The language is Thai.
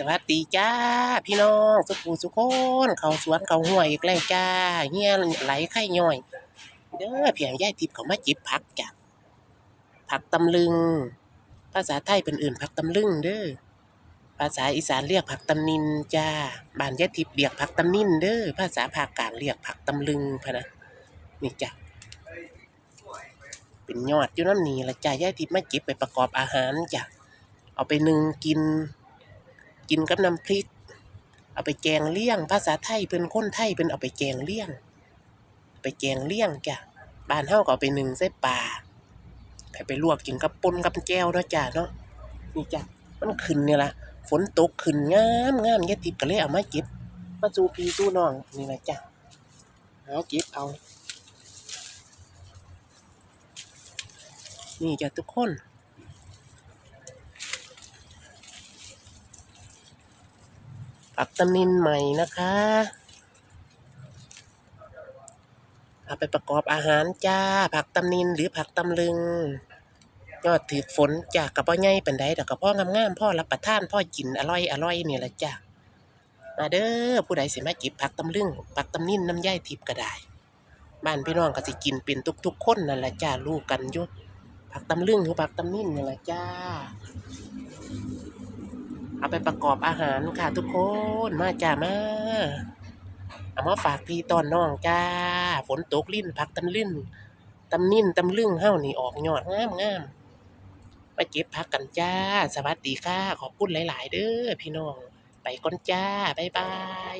สวัสดีจ้า พี่น้องสุขูสุคนเขาสวนเขาห้วยอีกแล้วจ้าเฮียไหลไข่ย่อย เด้อเพียงยายทิพย์เขามาจิบผักจ้ะผักตำลึง ภาษาไทยเป็นอื่นผักตำลึงเด้อภาษาอีสานเรียกผักตำนินจ้าบ้านยายทิพย์เรียกผักตำนินเด้อภาษาภาคกลางเรียกผักตำลึงพะนะนี่จ้ะเป็นยอดอยู่น้ำนี้ละจ้ายายทิพย์มาเก็บไปประกอบอาหารจ้ะเอาไปนึ่งกิน กินกับน้ำพริก เอาไปแกงเลี่ยง ภาษาไทยเป็นคนไทยเป็นเอาไปแกงเลี่ยง ไปแกงเลี่ยงจ้ะบ้านเฮาก็เอาไปหนึ่งใส่ปลาให้ไปลวกกินกับปนกับแก้วเนาะจ้ะเนาะนี่จ้ะมันขึ้นเนี่ยละฝนตกขึ้นงามงามยายทิพย์ก็เลยเอามาเก็บมาสู่พี่สู่น้องนี่ละจ้ะหาเก็บเอา นี่จ้ะทุกคน ผักตำนินใหม่นะคะเอาไปประกอบอาหารจ้า ผักตำนินหรือผักตำลึง ยอดถือฝนจากกระเพาะใหญ่เป็นไดแต่กระเพาะงามๆพ่อรับประทานพ่อกินอร่อยอร่อยนี่แหละจ้ามาเด้อผู้ใดสิมาจิบผักตำลึงผักตำนินน้ำย่ายทิพก็ได้บ้านพี่น้องก็สิกินเป็นทุกๆคนนั่นแหละจ้าลูกกันยู่ผักตำลึงหรือผักตำนินนี่แหละจ้า เอาไปประกอบอาหารค่ะทุกคนมาจ้ามาเอามาฝากพี่ตอนน้องจ้า ฝนตกลิ่นผักตำลิ่นตำนิ่นตำลึงเฮ้านี่ออกยอดงามงามไปเก็บพักกันจ้า สวัสดีค่ะ ขอบคุณหลาย ๆ เด้อพี่น้อง ไปก่อนจ้า บ๊ายบาย